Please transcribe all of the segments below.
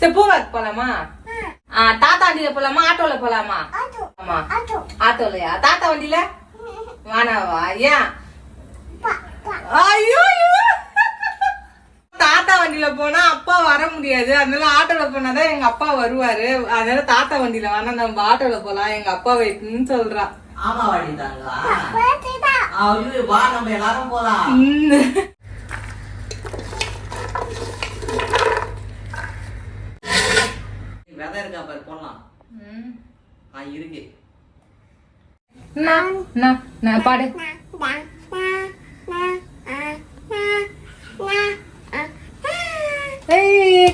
சரி பூவாக்கு போலாமா? ஆ, தாத்தா வண்டியில போலாமா? ஆட்டோல போலாமா? ஆமா. ஆட்டோலயா? தாத்தா வண்டியில? வேணாவா ஏன்? ஐயோ ஐயோ. தாத்தா வண்டியில போனா அப்பா வர முடியாது. அதனால ஆட்டோல போனாதான் எங்க அப்பா வருவாரு. அதனால தாத்தா வண்டியில வேணா நம்ம ஆட்டோல போலாம். எங்க அப்பா வெயிட்னு சொல்றா. ஆமா வாடிட்டாங்களா ஐயோ வா நம்ம எல்லாரும் போலாம் ம். விதை இருக்கா பாரு போடலாம். ஆ இருக்கு. பாடு.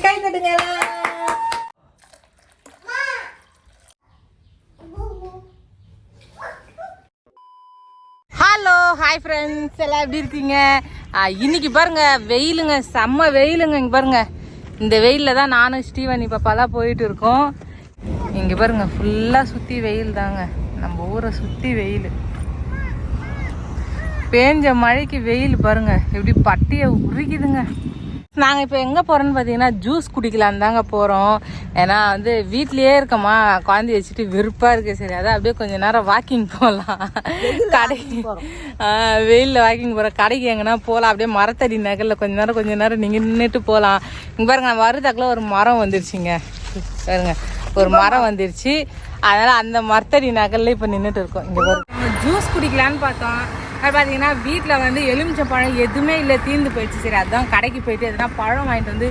கை தட்டுங்க. ஹலோ ஹாய் ஃப்ரெண்ட்ஸ் எல்லாம் எப்படி இருக்கீங்க? இன்னைக்கு பாருங்க வெயிலுங்க. செம்ம வெயிலுங்க இங்க பாருங்க. இந்த வெயிலில் தான் நானும் ஸ்டீவன் பாப்பாலாம் போயிட்டு இருக்கோம். இங்கே பாருங்க ஃபுல்லாக சுற்றி வெயில் தாங்க. நம்ம ஊரை சுற்றி வெயில். பேஞ்ச மழைக்கு வெயில் பாருங்க. எப்படி பட்டியை உருகிதுங்க. நாங்கள் இப்போ எங்கே போகிறோன்னு பார்த்தீங்கன்னா ஜூஸ் குடிக்கலான்னு தாங்க போகிறோம் ஏன்னா வந்து வீட்லயே இருக்கோமா குழந்தைய வச்சுட்டு வெறுப்பாக இருக்கு. சரி அதான் அப்படியே கொஞ்ச நேரம் வாக்கிங் போகலாம் கடைக்கு வெயிலில் வாக்கிங் போகிறோம் கடைக்கு எங்கன்னா போகலாம் அப்படியே மரத்தடி நகரில் கொஞ்ச நேரம் கொஞ்ச நேரம் நீங்கள் நின்றுட்டு போகலாம் இங்கே பாருங்க நான் வருதாக்குள்ள ஒரு மரம் வந்துருச்சுங்க. பாருங்க ஒரு மரம் வந்துருச்சு. அதனால அந்த மரத்தடி நகர்ல இப்போ நின்றுட்டு இருக்கோம். இங்கே ஜூஸ் குடிக்கலான்னு பார்த்தோம். அது பார்த்தீங்கன்னா வீட்டில் வந்து எலுமிச்சை பழம் எதுவுமே இல்லை தீர்ந்து போயிடுச்சு. சரி அதான் கடைக்கு போயிட்டு எதுனா பழம் வாங்கிட்டு வந்து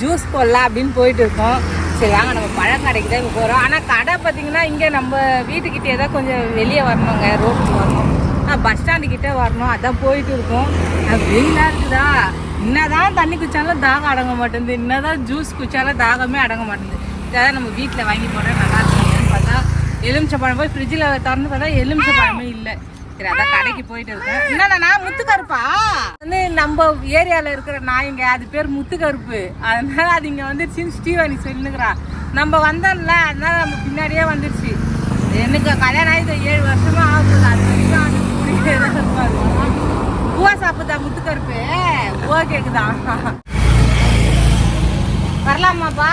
ஜூஸ் போடலாம் அப்படின்னு போயிட்டு இருக்கோம். சரி வாங்க நம்ம பழம் கடைக்கு தான் இப்போ போகிறோம் ஆனால் கடை பார்த்தீங்கன்னா இங்கே நம்ம வீட்டுக்கிட்டே தான் கொஞ்சம் வெளியே வரணுங்க ரோட்டுக்கு வரணும். பஸ் ஸ்டாண்டு கிட்டே வரணும். அதான் போயிட்டு இருக்கோம். வெயிலாக இருக்குதா? என்னதான் தண்ணி குடித்தாலும் தாகம் அடங்க மாட்டேங்குது. என்னதான் ஜூஸ் குடிச்சாலும் தாகமே அடங்க மாட்டேங்குது. இதான் நம்ம வீட்டில் வாங்கி போனால் நல்லா இருக்கும் பார்த்தா எலுமிச்சை பழம் போய் ஃப்ரிட்ஜில் திறந்து பார்த்தா எலுமிச்சை பழமே இல்லை. சரி அதான் கடைக்கு போயிட்டு இருக்கேன். என்னண்ணா முத்துக்கருப்பா வந்து நம்ம ஏரியாவில் இருக்கிற நாய்ங்க அது பேர் முத்துக்கருப்பு அதனால அது இங்கே வந்துருச்சுன்னு ஸ்டீவானி சொல்லுங்கிறா நம்ம வந்தோம்ல அதனால நம்ம பின்னாடியே வந்துருச்சு. எனக்கு கல்யாணம் ஆகி ஏழு வருஷமா ஆகுது. அது வரைக்கும் அது கூடயே தான் இருப்பாரு பூவா சாப்பிட்டா முத்துக்கருப்பு பூவா கேக்குதா? வரலாமாப்பா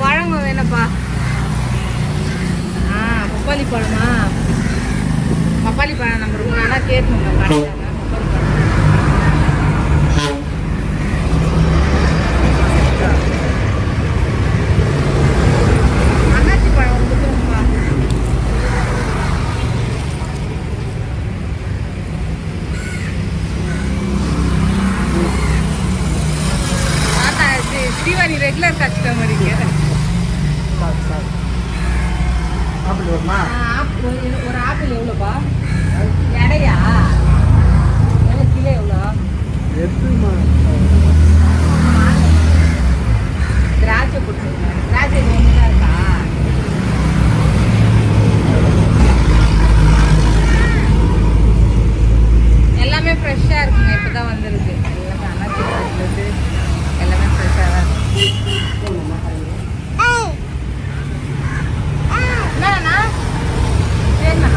பழங்க வேணப்பா பப்பாளி பழமா? பப்பாளி பழம் நம்ம ரொம்ப நாளாக கேட்கணும் கடையில் பப்பாளி பழம் அன்னாச்சி பழம் ஒரு கொடுத்துருங்கப்பா தாத்தா இது ஸ்ரீவாணி ரெகுலர் கஸ்டமர் இங்கே அப்படி வருமா ஆப்- ஒரு ஒரு ஆப்பிள் எவ்வளோப்பா எடையா எவ்வளோ கிலோ எவ்வளோ திராட்சை கொடுத்துருங்க திராட்சை ஒன்று தான் இருக்கா எல்லாமே ஃப்ரெஷ்ஷாக இருக்குங்க இப்போ தான் வந்திருக்கு எல்லாமே அன்னாச்சி பழத்துலேருந்து எல்லாமே ஃப்ரெஷ்ஷாக தான் இருக்கு என்னண்ணா சரிண்ணா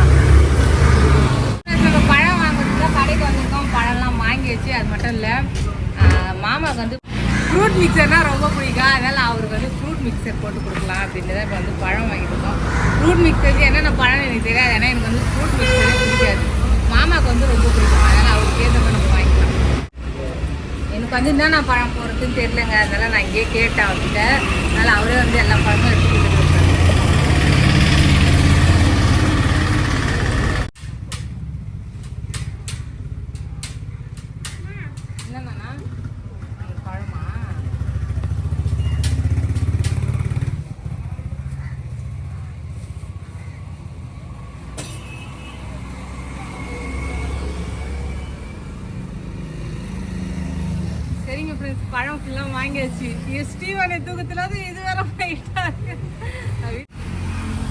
நம்ம பழம் வாங்குறதுக்கு கடைக்கு வந்திருக்கோம் பழம்லாம் வாங்கி வச்சு அது மட்டும் இல்லை மாமாவுக்கு வந்து ஃப்ரூட் மிக்சர்னா ரொம்ப பிடிக்கும் அதனால் அவருக்கு வந்து ஃப்ரூட் மிக்சர் போட்டு கொடுக்கலாம் அப்படின்னு தான் இப்போ வந்து பழம் வாங்கிட்டு இருக்கோம் ஃப்ரூட் மிக்சருக்கு என்னென்ன பழம் எனக்கு தெரியாது ஏன்னா எனக்கு வந்து ஃப்ரூட் மிக்சரே பிடிக்காது மாமாவுக்கு வந்து ரொம்ப பிடிக்கும் அதனால் அவருக்கு ஏற்ற மாதிரி நம்ம வாங்கிக்கலாம் எனக்கு வந்து என்னென்ன பழம் போகிறதுன்னு தெரியலங்க அதனால் நான் இங்கேயே கேட்டேன் அவர்கிட்ட அதனால் அவரே வந்து எல்லா பழமும் எடுத்து கொடுத்துருக்காங்க என்னண்ணா பழமா? சரிங்க ஃப்ரெண்ட்ஸ் பழம் ஃபுல்லாக வாங்கியாச்சு. இது ஸ்டீவனை தூக்கத்தில் இது வேற போயிட்டாரு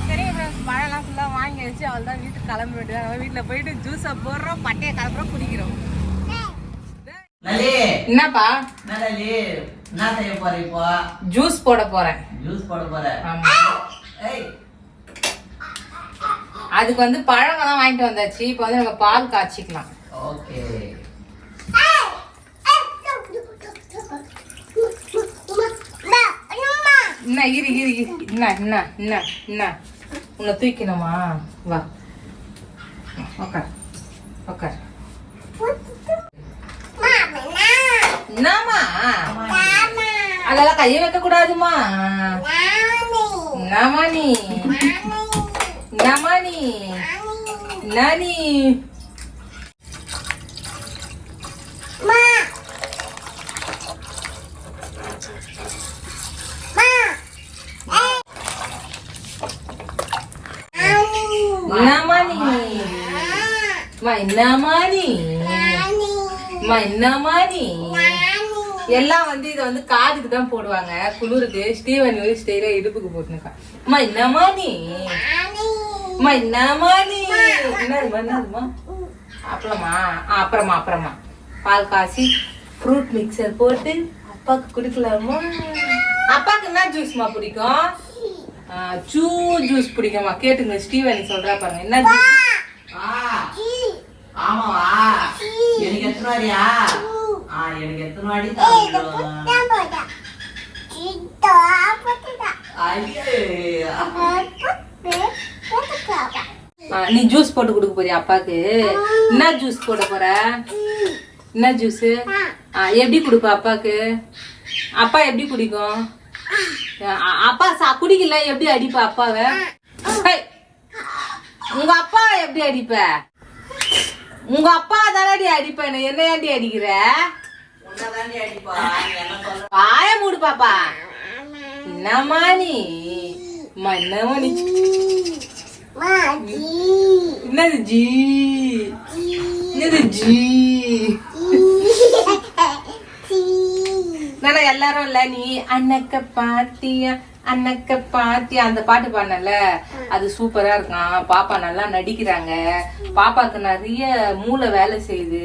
சரிங்க ஃப்ரெண்ட்ஸ் பழம்லாம் ஃபுல்லாக வாங்கியாச்சு. அவள் தான் வீட்டுக்கு கிளம்ப வேண்டியது அவள் வீட்டில் போயிட்டு ஜூஸை போடுறோம் பட்டையை கலப்புறோம் குடிக்கிறோம். என்னப்பா? என்ன செய்ய போற இப்போ? ஜூஸ் போட போறேன். ஜூஸ் போட போறேன் அதுக்கு வந்து பழமெல்லாம் வாங்கிட்டு வந்தாச்சு. இப்போ வந்து நம்ம பால் காய்ச்சிக்கலாம். என்ன இரு இரு என்ன என்ன என்ன என்ன உன்னை தூக்கணுமா வா. உக்கார். உக்கார். என்னம்மா அதெல்லாம் கையை வைக்க கூடாதுமா என்னம்மா நீ என்னம்மா நீ என்ன நீ என்னம்மா நீ அம்மா என்னம்மா நீ அம்மா என்னம்மா நீ எல்லாம் வந்து இதை வந்து காதுக்கு தான் போடுவாங்க. குளிருக்கு ஸ்டீவன் வந்து ஸ்டெயில இடுப்புக்கு போட்டுருக்கா அம்மா என்னம்மா நீ? அம்மா என்னம்மா நீ? என்னதுமா அப்புறமா அப்புறமா அப்புறமா. பால் காசி ஃப்ரூட் மிக்சர் போட்டு அப்பாக்கு குடிக்கலாமா? அப்பாக்கு என்ன ஜூஸ்மா பிடிக்கும்? சூ ஜூஸ் பிடிக்குமா கேட்டுங்க ஸ்டீவன் சொல்றா பாருங்க. என்ன ஜூஸ் ஆ, ஆமாவா? எனக்கு எத்தனை நீ ஜூஸ் போட்டு கொடுக்க போறியா அப்பாக்கு என்ன ஜூஸ் போட போற என்ன ஜூஸ் எப்படி கொடுப்ப அப்பாக்கு அப்பா எப்படி குடிக்கும் அப்பா சா குடிக்கல எப்படி அடிப்ப அப்பாவை! உங்க அப்பா எப்படி அடிப்ப உங்க அப்பா தானடி அடிப்ப? என்ன ஏன்டி அடிக்கிற? வாய மூடு பாப்பா. என்னம்மா நீ? நீ. என்னது ஜி? என்னது ஜி? நானா எல்லாரும் இல்ல நீ அண்ணக்க பாத்தியா அன்னக்க பாத்தியா அந்த பாட்டு பாடல அது சூப்பரா இருக்கான் பாப்பா நல்லா நடிக்கிறாங்க. பாப்பாக்கு நிறைய மூளை வேலை செய்யுது.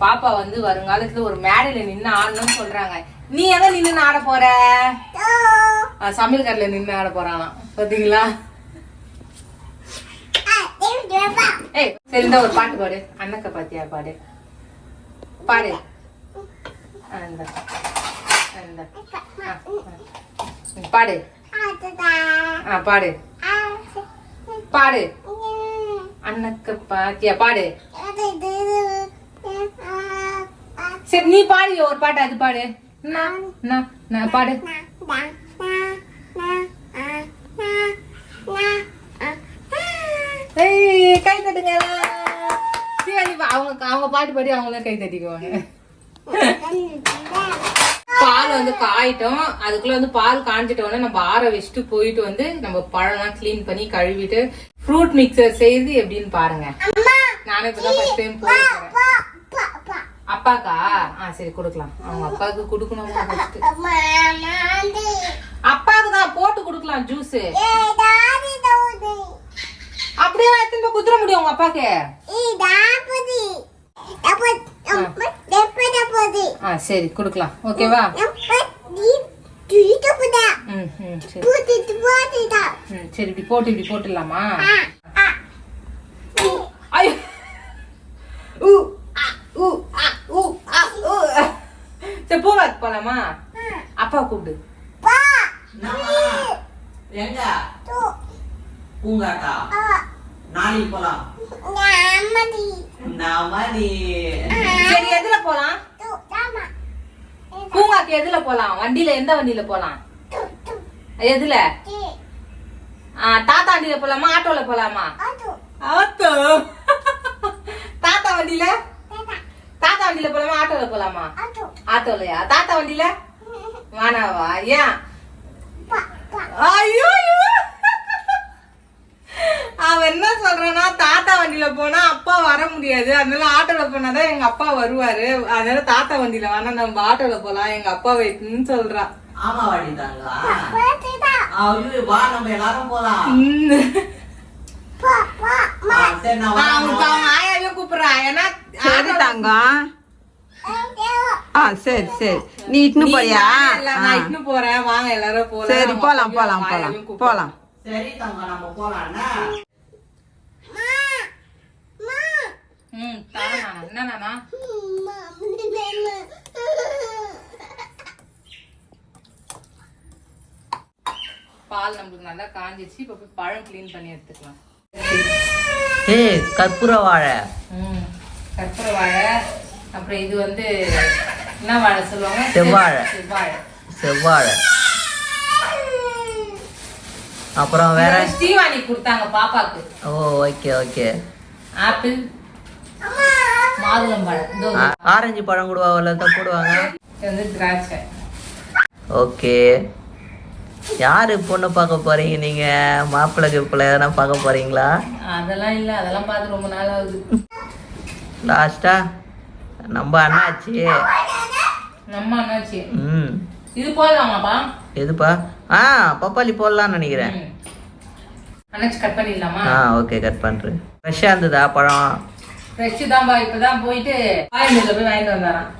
பாப்பா வந்து வருங்காலத்துல ஒரு மேடையில நின்னு ஆடணும்னு சொல்றாங்க. நீ எங்க நின்னு ஆட போற? ஆ, சமையல் கடையில நின்னு ஆட போறான் பாத்தீங்களா? ஏய் சரி இந்த ஒரு பாட்டு பாடு. அன்னக்க பாத்தியா பாடு. பாடு. அந்த அந்த பாடு. ஆ பாடு. பாடு. அண்ணக்க பாத்தியா? பாடு. சரி நீ பாடு ஒரு பாட்டு அது பாடு. நான், பாடு. கை தட்டுங்க. அவங்க அவங்க பாட்டு பாடி அவங்களே கை தட்டிக்குவாங்க. பால் வந்து காயிட்டோம். அதுக்குள்ள வந்து பால் காஞ்சிட்டோன்னே நம்ம ஆற வச்சுட்டு போயிட்டு வந்து நம்ம பழம்லாம் க்ளீன் பண்ணி கழுவிட்டு ஃப்ரூட் மிக்சர் செய்து எப்படின்னு பாருங்க. நானும் இப்பதான் ஃபர்ஸ்ட் டைம் போகிறேன் அப்பாக்கா? ஆ சரி கொடுக்கலாம். அவங்க அப்பாவுக்கு கொடுக்கணுமா அப்பாவுக்கு தான் போட்டு கொடுக்கலாம் ஜூஸ் அப்படியே எடுத்துட்டு குத்துற முடியும் உங்க அப்பாக்கு சரி கொடுக்கலாம். ஓகேவா சரி. இப்படி போட்டு இப்படி போட்டுடலாமா? சரி பூங்காக்கு போலாமா? அப்பா கூப்பிடு. பூங்காக்கா? நாளைக்கு போலாம். சரி எதுல போலாம்? பூங்காக்கு எதுல போலாம்? வண்டியில எந்த வண்டியில போலாம்? எதுல? தாத்தா வண்டியில போலாமா? ஆட்டோல போலாமா? ஆட்டோ. தாத்தா வண்டியில? தாத்தா வண்டியில போலாமா? ஆட்டோல போலாமா? ஆட்டோலயா? தாத்தா வண்டியில? வானாவா? ஏன் ஐயோ. அவன் என்ன சொல்றானா தாத்தா வண்டியில போனா வர முடியாது. அதனால ஆட்டோல போனாதான் எங்க அப்பா வருவாரு. அதனால தாத்தா வண்டியில வேணா நம்ம ஆட்டோல போலாம் எங்க அப்பா வெயிட்னு சொல்றான் ஆமா வாடிட்டாங்களா? ஐயோ வா நம்ம எல்லாரும் போலாம். ஆயாவே கூப்பிடுறான் ஏன்னா சரி தங்கம் ஆ சரி சரி. நீ இட்டுன்னு நீ போறியா? நானே இல்ல, நான் ஆ. இட்டுன்னு போறேன். வாங்க எல்லாரும் போலாம். சரி போலாம் போலாம் போலாம். சரி தங்க நம்ம போலாம்னா ம் தரேன் நானா. என்ன நானா? பால் நம்மளுக்கு நல்லா காஞ்சிச்சு இப்போ போய் பழம் க்ளீன் பண்ணி எடுத்துக்கலாம். கற்பூர வாழை. ம் கற்பூர வாழை. அப்புறம் இது வந்து என்ன வாழை சொல்லுவாங்க? செவ்வாழை. செவ்வாழை. செவ்வாழை. அப்புறம் வேற? ஸ்ரீவாணி கொடுத்தாங்க பாப்பாக்கு. ஓ ஓகே ஓகே. ஆப்பிள் மாதுளம்பழம் ஆரஞ்சு பழம் கூடுவாங்கல்ல தான் போடுவாங்க. இது வந்து திராட்சை. ஓகே. யாரு பொண்ணு பார்க்க போறீங்க நீங்க? மாப்பிள்ளை கிப்பிள்ளை எதனா பார்க்க போறீங்களா? அதெல்லாம் இல்லை அதெல்லாம் பார்த்து ரொம்ப நாள் ஆகுது. லாஸ்டா நம்ம அண்ணாச்சி. நம்ம என்னாச்சு ம். இது போடலாமாப்பா? எதுப்பா? ஆ பப்பாளி போடலாம்னு நினைக்கிறேன். அண்ணாச்சி கட் பண்ணிடலாமா? ஆ ஓகே கட் பண்ணுறேன் ஃப்ரெஷ்ஷாக இருந்ததா பழம்? ஃப்ரெஷ் தான்ப்பா இப்பதான் போயிட்டு பாயமில்ல போய் வாங்கிட்டு வந்தாராம்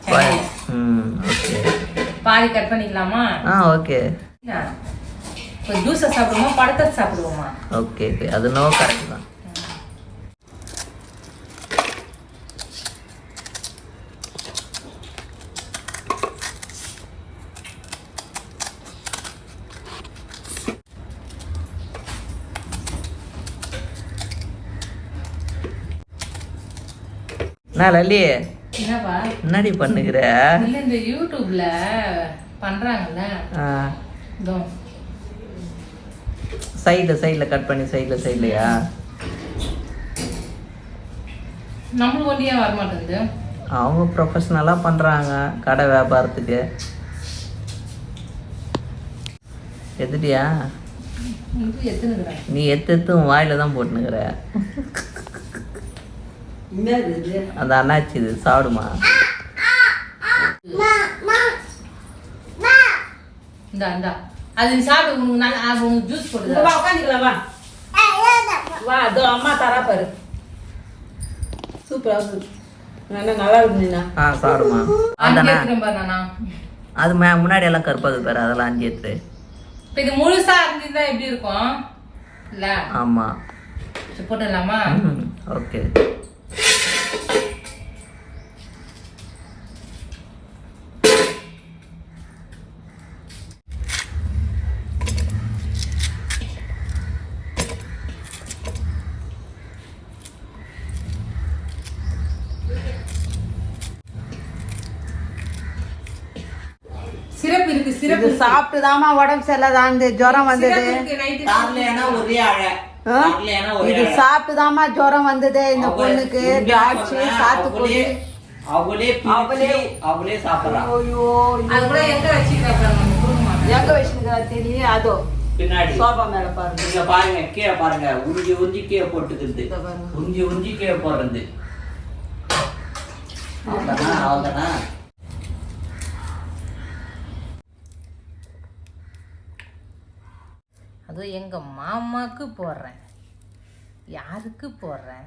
பாதி கட் பண்ணிக்கலாமா? ஆ ஓகே? இப்போ ஜூஸை சாப்பிடுவோமா? பழத்தை சாப்பிடுவோமா? Okay okay. அது நோ கரெக்ட் தான். என்ன என்னப்பா? என்னடி பண்ணுகிற? இல்ல இந்த யூடியூப்ல பண்றாங்கல்ல. சைடில் சைடில் கட் பண்ணி சைடில் சைட்லையா நம்மளுக்கு ஒண்டி ஏன் வரமாட்டேங்குது? அவங்க ப்ரொஃபஷ்னலாக பண்ணுறாங்க கடை வியாபாரத்துக்கு. எத்தனைக்குறேன். நீ எத்து எத்து உன் வாயில தான் போட்டுனுக்குற. அந்த அண்ணாச்சி இது சாப்பிடுமா? இந்த இந்த. அது நீ சாப்பிடு உனக்கு நல்லா அது உனக்கு ஜூஸ் போடுது வா உட்காந்துக்கலாம் வா. வா அதோ அம்மா தரா பாரு. சூப்பரா இருக்கு. என்ன நல்லா இருக்கு நீனா. ஆ சாப்பிடுமா. நானா. அது மே முன்னாடி எல்லாம் கருப்பாது பேர் அதெல்லாம் அஞ்சு இப்போ இது முழுசா இருந்திருந்தா எப்படி இருக்கும்? இல்ல. ஆமாம் போட்டுடலாமா? ஓகே. சிரப் இருக்கு இது சிரப் சாப்பிட்டுதாம்மா உடம்பு சரியில்லாத ஜுரம் வந்தது. ஒரே அழை. இது. சாப்பிட்டுதாம்மா ஜுரம் வந்தது இந்த பொண்ணுக்கு. திராட்சை சாத்துக்குடி. அவளே- அவளே அவளே சாப்பிடுறான் ஐயோ அது கூட எங்க பாருங்க குடும்பமா எங்க வச்சுருக்கா தெரியும் அதோ பின்னாடி. சோபா மேல பாருங்க. இங்க பாருங்க கீழே பாருங்க. உறிஞ்சி உறிஞ்சி கீழே போட்டுக்கிறது பாருங்க. உறிஞ்சி உறிஞ்சி கீழே போடுறது. அவ்வளோதானா அவ்வளோதானா அதுவும் எங்க மாமாக்கு போடுறேன். யாருக்கு போடுறேன்?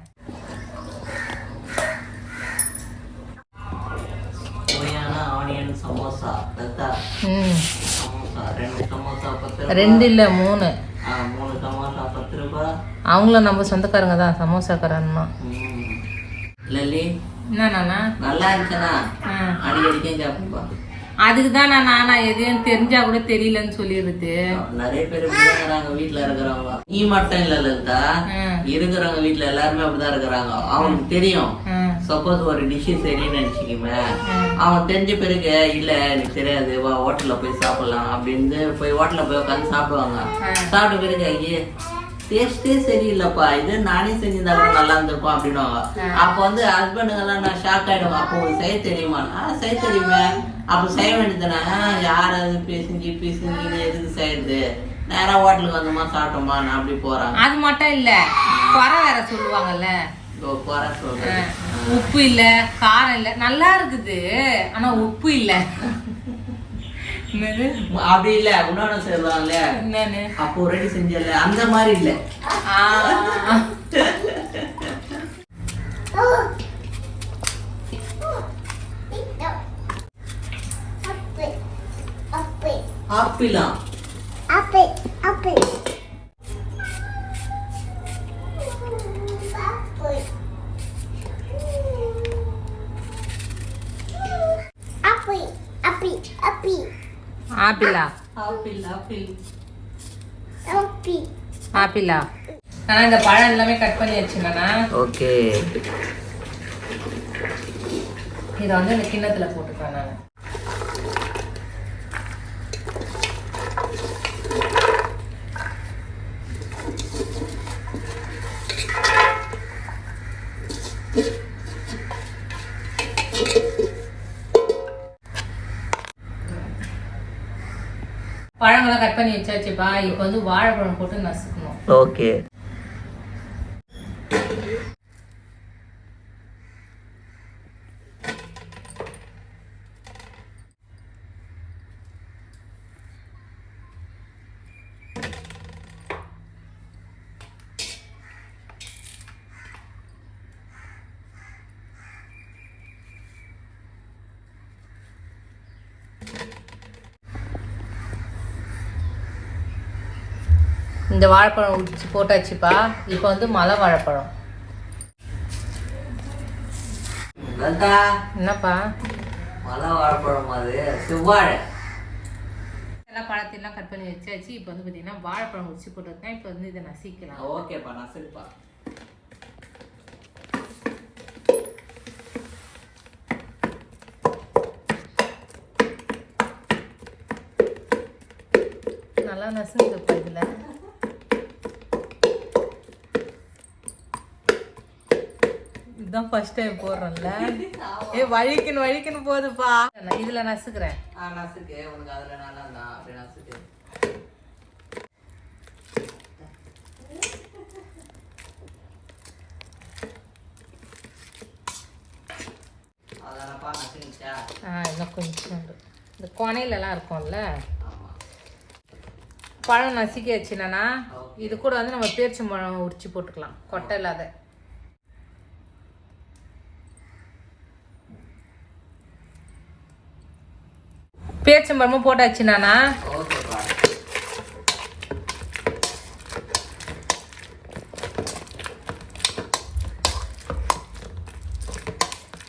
ரெண்டு இல்ல மூணு. அவங்களும் நம்ம சொந்தக்காரங்க தான் சமோசாக்காரன்னா ம். லல்லி என்ன நானா? நல்லா இருந்துச்சுன்னா ஆ. அடிக்கடிக்கும் கேட்பா அதுக்கு தான் நான் நானா எதையும் தெரிஞ்சா கூட தெரியலன்னு சொல்லிடுது நிறைய பேர் இப்படிதான் வீட்டுல இருக்கிறவங்க. நீ மட்டும் இல்ல லலிதா. இருக்கிறவங்க வீட்டுல எல்லாருமே அப்படிதான் இருக்கிறாங்க. அவனுக்கு தெரியும். சப்போஸ் ஒரு டிஷ் சரின்னு நினைச்சுக்குமே அவன் தெரிஞ்ச பிறகு இல்ல எனக்கு தெரியாது. வா ஹோட்டல்ல போய் சாப்பிடலாம் அப்படின்னு போய் ஹோட்டல்ல போய் உட்காந்து சாப்பிடுவாங்க. சாப்பிட்ட பிறகு ஐயே டேஸ்டே சரியில்லைப்பா. இது நானே செஞ்சிருந்தா கூட நல்லா இருந்திருக்கும் அப்படின்னுவாங்க. அப்போ வந்து ஹஸ்பண்டுங்க எல்லாம் நான் ஷாக் ஆயிடுவாங்க அப்போ செய்ய தெரியுமா ஆ செய்ய தெரியுமே. அப்போ செய்ய வேண்டியதுதானே? யார் அது பேசிஞ்சு பேசிஞ்சு எதுக்கு செய்யுது நேரா ஹோட்டலுக்கு வந்தோமா சாப்பிட்டோமா நான் அப்படி போறாங்க அது மட்டும் இல்ல குறை வேற சொல்லுவாங்கல்ல. குறை சொல்றேன் உப்பு இல்ல காரம் இல்ல நல்லா இருக்குது ஆனா உப்பு இல்ல. என்னது? அப்படி இல்ல இன்னொன்னு சொல்லுவாங்கல்ல என்னன்னு? அப்போ ரெடி செஞ்சல அந்த மாதிரி இல்ல. ஆ. ஆப்பிளா ஆப்பிளா. Apple apple ஆப்பிளா. ஆனால் இந்த பழம் எல்லாமே கட் பண்ணி வச்சுக்கண்ணா ஓகே. இதை வந்து இந்த கிண்ணத்தில் போட்டுக்கிறேன் நான் பழங்கள்லாம் கட் பண்ணி வச்சாச்சுப்பா இப்போ வந்து வாழைப்பழம் போட்டு நசுக்கணும். ஓகே இந்த வாழைப்பழம் உடிச்சு போட்டாச்சுப்பா. இப்போ வந்து மலை வாழைப்பழம். என்னப்பா? மலை வாழைப்பழம் அது. செவ்வாழை. எல்லாம் பழத்தையெல்லாம் கட் பண்ணி வச்சாச்சு. இப்போ வந்து பார்த்தீங்கன்னா வாழைப்பழம் உடிச்சு போட்டுருக்கேன் இப்போ வந்து இதை நசிக்கலாம் ஓகேப்பா நான் சரிப்பா நல்லா நசுங்குதுப்பா இதில். இதுதான் ஃபர்ஸ்ட் டைம் போடுறோம்ல. ஏ வழிக்குன்னு வழிக்குன்னு போகுதுப்பா நான் இதுல நசுக்கிறேன். ஆ நசுக்கு. உனக்கு அதில் நல்லா தான் அப்படி நசுக்கு. இன்னும் கொஞ்சம். இந்த கொனையிலலாம் இருக்கும்ல. பழம் நசுக்கியாச்சுனா இது கூட வந்து நம்ம பேரிச்சம்பழம் உரிச்சு போட்டுக்கலாம். கொட்டை இல்லாத. பேரிச்சம்பழமும் போட்டாச்சுனானா ஓகேப்பா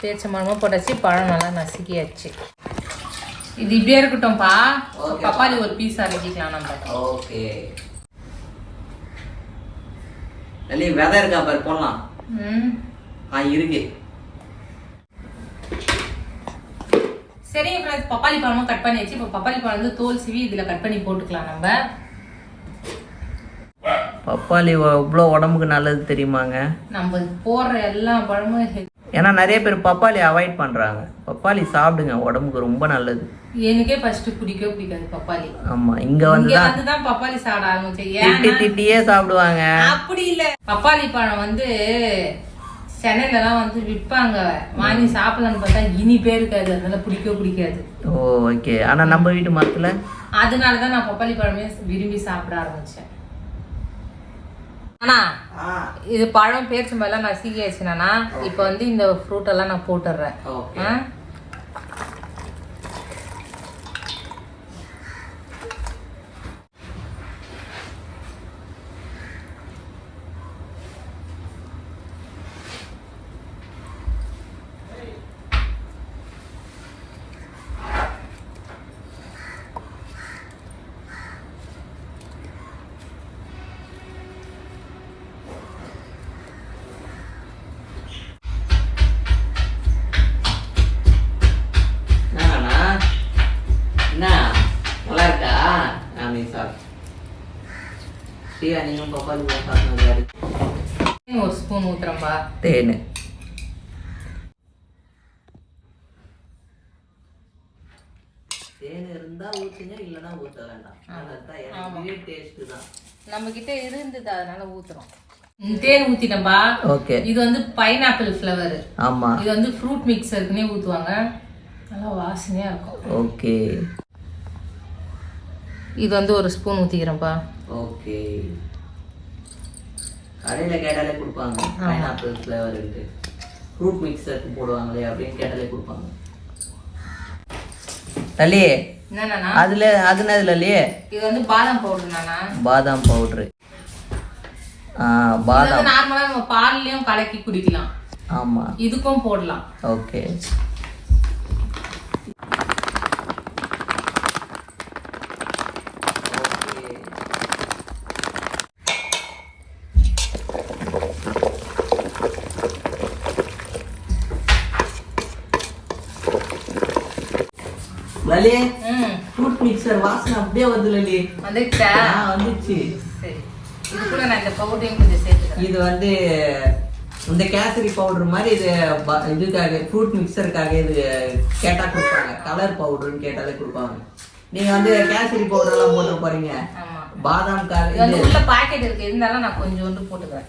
பேரிச்சம்பழமும் போட்டாச்சு பழம் நல்லா நசுக்கியாச்சு. இது இப்படியே இருக்கட்டும்ப்பா. பப்பாளி ஒரு பீஸ் அரைச்சிக்கலாம் நம்ம. ஓகே விதை இருக்கா பாரு போடலாம். ஆ இருக்கு. சரி ஃப்ரெண்ட்ஸ் பப்பாளி பழமும் கட் பண்ணியாச்சு. இப்போ பப்பாளி பழம் வந்து தோல் சீவி இதில் கட் பண்ணி போட்டுக்கலாம் நம்ம. பப்பாளி இவ்வளோ உடம்புக்கு நல்லது தெரியுமாங்க? நம்ம போடுற எல்லா பழமும். ஏன்னா நிறைய பேர் பப்பாளி அவாய்ட் பண்ணுறாங்க பப்பாளி சாப்பிடுங்க உடம்புக்கு ரொம்ப நல்லது. எனக்கே ஃபர்ஸ்ட் பிடிக்கவே பிடிக்காது பப்பாளி. ஆமாம் இங்கே வந்து வந்து தான் பப்பாளி சாப்பிட ஆரம்பிச்சேன். திட்டி திட்டியே சாப்பிடுவாங்க. அப்படி இல்ல. பப்பாளி பழம் வந்து சென்னையில எல்லாம் வந்து விற்பாங்க. வாங்கி சாப்பிடலாம்னு பார்த்தா இனிப்பே இருக்காது. அதனால பிடிக்கவே பிடிக்காது. Oh okay. ஆனால் நம்ம வீட்டு மரத்தில்? அதனாலதான் நான் பப்பாளி பழமே விரும்பி சாப்பிட ஆரம்பிச்சேன். ஆனா இது பழம் பேரிச்சம்பழம் நான் சீக்கியாச்சுனா இப்போ வந்து இந்த ஃப்ரூட் எல்லாம் நான் போட்டுடுறேன். நீங்களும் பப்பாளி ஒரு ஸ்பூன் ஊத்துறேன்பா. தேன். தேன் இருந்தா ஊத்துங்க இல்லைன்னா ஊத்த வேண்டாம். அதான் எனக்கு டேஸ்ட் தான். நம்ம கிட்ட இருந்தது அதனால ஊத்துறோம். தேன் ஊத்திட்டேன்பா. ஓகே. இது வந்து பைனாப்பிள் ஃப்ளவர் ஆமா. இது வந்து ஃப்ரூட் மிக்சருக்குனே ஊத்துவாங்க. நல்லா வாசனையா இருக்கும். ஓகே. இது வந்து ஒரு ஸ்பூன் ஊத்திக்கிறேன்ப்பா ஓகே. கடையில் கேட்டாலே கொடுப்பாங்க. பைனாப்பிள் ஃப்ளேவர் இருக்கு. ஃப்ரூட் மிக்சருக்கு போடுவாங்களே அப்படின்னு கேட்டாலே கொடுப்பாங்க. தள்ளி அதுல அதுல அதுல இல்லையே? இது வந்து பாதாம் பவுடர் பாதாம் பவுட்ரு பாதாம். நார்மலா நம்ம பால்லயும் கலக்கி குடிக்கலாம். ஆமா. இதுக்கும் போடலாம். ஓகே. ம். ஃப்ரூட் மிக்சர் வாசனை அப்படியே வருது லலி வந்துச்சா வந்துச்சு. சரி. இது கூட நான் இந்த பவுடரையும் கொஞ்சம் சேர்த்துக்கிறேன். இது வந்து இந்த கேசரி பவுடர் மாதிரி இது இதுக்காக ஃப்ரூட் மிக்சருக்காக இது கேட்டா கொடுப்பாங்க. கலர் பவுடர்னு கேட்டாலே கொடுப்பாங்க. நீங்க வந்து கேசரி பவுடர் எல்லாம் போட்டு போறீங்க. ஆமா. பாதாம் இது உள்ள பாக்கெட் இருக்கு. இருந்தாலும் நான் கொஞ்சோண்டு போட்டுக்கிறேன்.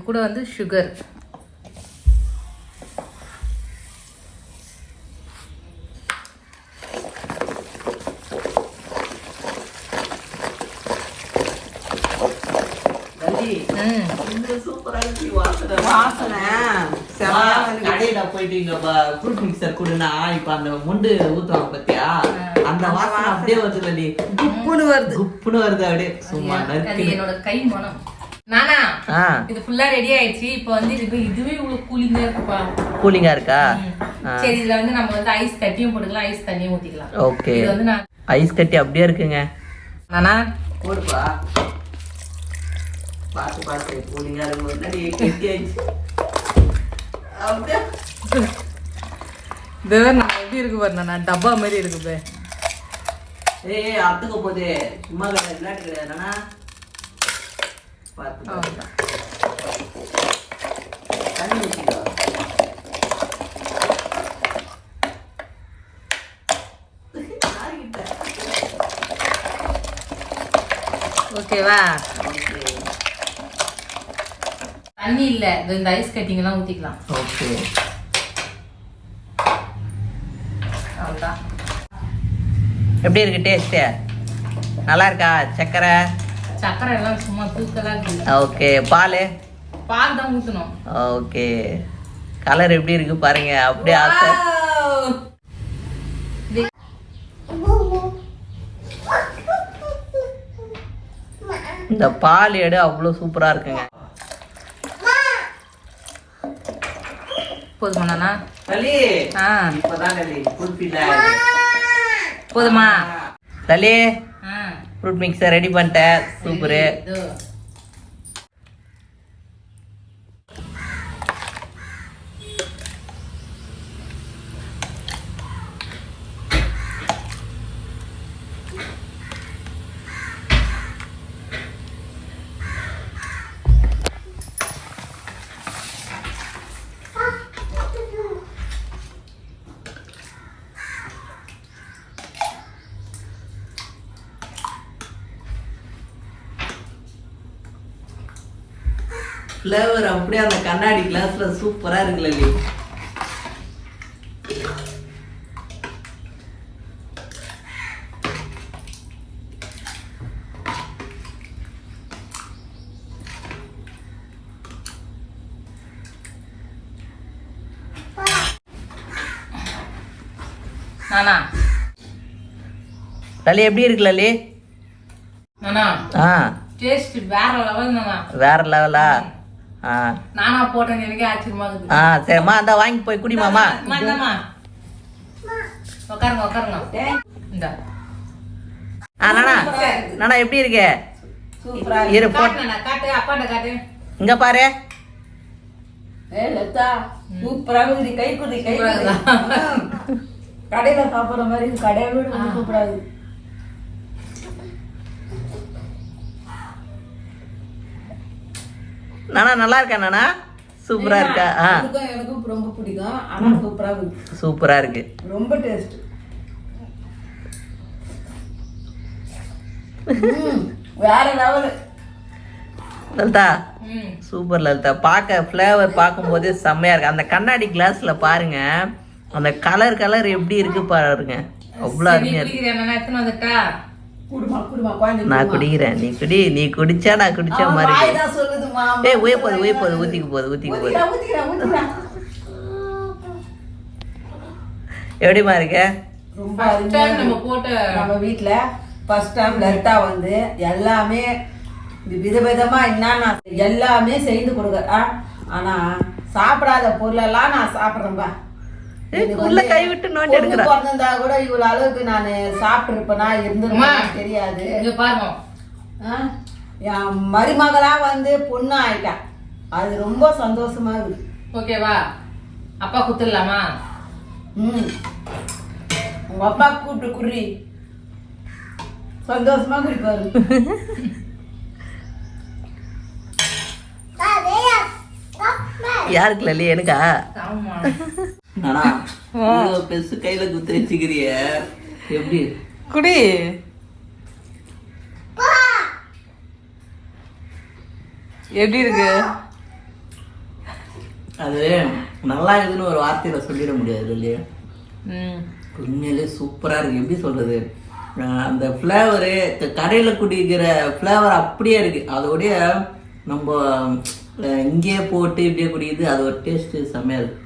இது கூட வந்து சுகர் ஃப்ரூட் மிக்சர் கொடுனா இப்ப அந்த முண்டு ஊத்துவாங்க பாத்தியா? அந்த வாசனை அப்படியே வருது குப்புன்னு வருது. குப்புன்னு வருது அப்படியே. சும்மா என்னோட கை மனம் நானா? இது ஃபுல்லா ரெடி ஆயிடுச்சு. இப்போ வந்து இது இதுவே இவ்வளவு கூலிங்கா இருக்குப்பா. கூலிங்கா இருக்கா. சரி இதுல வந்து நம்ம வந்து ஐஸ் கட்டியும் போட்டுக்கலாம் ஐஸ் தண்ணியும் ஊத்திக்கலாம். ஓகே இது வந்து நான் ஐஸ் கட்டி அப்படியே இருக்குங்க. நானா? போடுப்பா. பார்த்து பார்த்து. கூலிங்கா இருக்கும். இது நான் எப்படி இருக்கு பாரு நான் டப்பா மாதிரி இருக்கு பே ஏய் அத்துக்க போதே. சும்மா கிடையாது விளையாட்டு கிடையாது பார்த்து. தண்ணி ஊற்றிக்கோ ஓகேவா ஓகே தண்ணி இல்ல. இந்த ஐஸ் கட்டிங் எல்லாம் ஊத்திக்கலாம். ஓகே அவ்வளவுதான். எப்படி இருக்கு டேஸ்ட்டு நல்லா இருக்கா? சக்கரை? சக்கரை எல்லாம் சும்மா தூக்கலா இருக்கு ஓகே பால்? பால் தான் ஊத்தணும். ஓகே. கலர் எப்படி இருக்கு பாருங்க அப்படியே ஆசை இந்த பால் எடு அவ்வளோ சூப்பரா இருக்குங்க. போதுமா நானா? லலி ஆ. இப்பதான் லலி போதுமா? லலி ஃப்ரூட் மிக்சர் ரெடி பண்ணிட்டேன். சூப்பரு ஃப்ளேவர் அப்படியே அந்த கண்ணாடி கிளாஸ்ல சூப்பரா இருக்கு லலி நானா? லலி எப்படி இருக்கு லலி? நானா? ஆ. டேஸ்ட் வேற லெவல் நானா? வேற லெவலா நானா போட்டேன் எனக்கே ஆச்சரியமா இருக்குது. ஆ சரிம்மா அந்த வாங்கி போய் குடிமாமா அம்மா, இந்தாம்மா. உட்காருங்க உட்காருங்க இந்த. ஆ நானா நானா எப்படி இருக்கு? சூப்பரா இரு காட்டு நானா, காட்டு அப்பாண்ட காட்டு. இங்க பாரு. ஏ லதா சூப்பரா இருக்குது. கை குடி கை குடி. கடையில சாப்பிடுற மாதிரி இருக்கு. கடையை விட ரொம்ப சூப்பரா இருக்கு. நானா நல்லா இருக்கா நானா? சூப்பரா இருக்கா? ஆ. எனக்கும் ரொம்ப பிடிக்கும். ஆனா சூப்பரா இருக்கு. சூப்பரா இருக்கு. ரொம்ப டேஸ்ட். வேற லெவல். லலிதா சூப்பர் லலிதா. பார்க்க ஃப்ளேவர் பார்க்கும்போது செம்மையா இருக்கு. அந்த கண்ணாடி கிளாஸ்ல பாருங்க. அந்த கலர் கலர் எப்படி இருக்கு பாருங்க. அவ்வளோ சரி, அருமையா இருக்கு? நான் குடிக்கிறேன். நீ குடி நீ குடிச்சா நான் குடிச்ச மாதிரி ஏய் உய போகுது உய போகுது ஊத்திக்கு போகுது ஊத்திக்கு போகுது எப்படிமா இருக்க? ரொம்ப நம்ம இருக்கு. போட்ட நம்ம வீட்ல ஃபர்ஸ்ட் டைம் லலிதா வந்து எல்லாமே இது விதவிதமா என்னன்னா எல்லாமே செய்து கொடுக்குறா ஆனா சாப்பிடாத பொருளெல்லாம் நான் சாப்பிட்றேன்பா. எனக்கு உள்ள கை விட்டு நோண்டி எடுக்கிறா. பிறந்திருந்தா கூட இவ்வளவு அளவுக்கு நான் சாப்பிட்டுருப்பேனா இருந்திருப்பேனா. தெரியாது. இங்க பாருங்க. ஆ? என் மருமகளா வந்து பொண்ணு ஆயிட்டா. அது ரொம்ப சந்தோஷமா இருக்கு. ஓகேவா அப்பா குத்துடலாமா? ம். உங்க அப்பா கூப்பிட்டு குடி சந்தோஷமா குடிப்பாரு. யாருக்கு லல்லி எனக்கா? இவ்வளவு பெருசு கையில குத்து வச்சுக்கிறிய? எப்படி? குடி. எப்படி இருக்கு? அது நல்லா இருக்குன்னு ஒரு வார்த்தையில சொல்லிட முடியாது இல்லையா? உண்மையிலே சூப்பரா இருக்கு. எப்படி சொல்றது? அந்த ஃப்ளேவரு கடையில குடிக்கிற ஃப்ளேவர் அப்படியே இருக்கு. அதோடைய நம்ம இங்கேயே போட்டு இப்படியே குடிக்குது அது ஒரு டேஸ்ட் செம்மையா இருக்கு.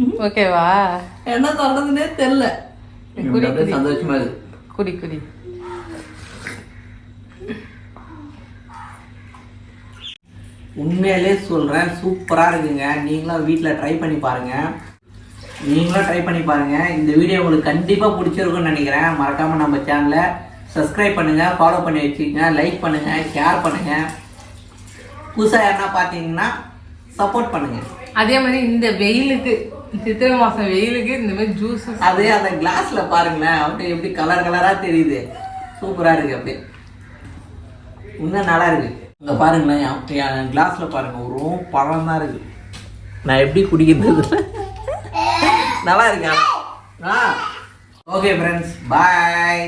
ஓகேவா? என்ன சொல்றதுன்னே தெரியல. சந்தோஷமா இருக்கு. குடி குடி. உண்மையிலே சொல்கிறேன் சூப்பராக இருக்குங்க. நீங்களும் வீட்டில் ட்ரை பண்ணி பாருங்க. நீங்களும் ட்ரை பண்ணி பாருங்க. இந்த வீடியோ உங்களுக்கு கண்டிப்பாக பிடிச்சிருக்கும்னு நினைக்கிறேன். மறக்காமல் நம்ம சேனலை சப்ஸ்கிரைப் பண்ணுங்கள் ஃபாலோ பண்ணி வச்சுக்கோங்க லைக் பண்ணுங்கள் ஷேர் பண்ணுங்கள் புதுசாக யாருன்னா பார்த்தீங்கன்னா சப்போர்ட் பண்ணுங்கள் அதே மாதிரி இந்த வெயிலுக்கு சித்திரை மாசம் வெயிலுக்கு இந்த மாதிரி ஜூஸ் அது அந்த கிளாஸ்ல பாருங்களேன் அப்படியே எப்படி கலர் கலராக தெரியுது. சூப்பராக இருக்குது அப்படியே. இன்னும் நல்லா இருக்கு. இங்க பாருங்களேன் கிளாஸ்ல கிளாஸில் பாருங்க ஒரு பழம் தான் இருக்கு. நான் எப்படி குடிக்கிறது? நல்லா இருக்கா? ஆ. Okay friends bye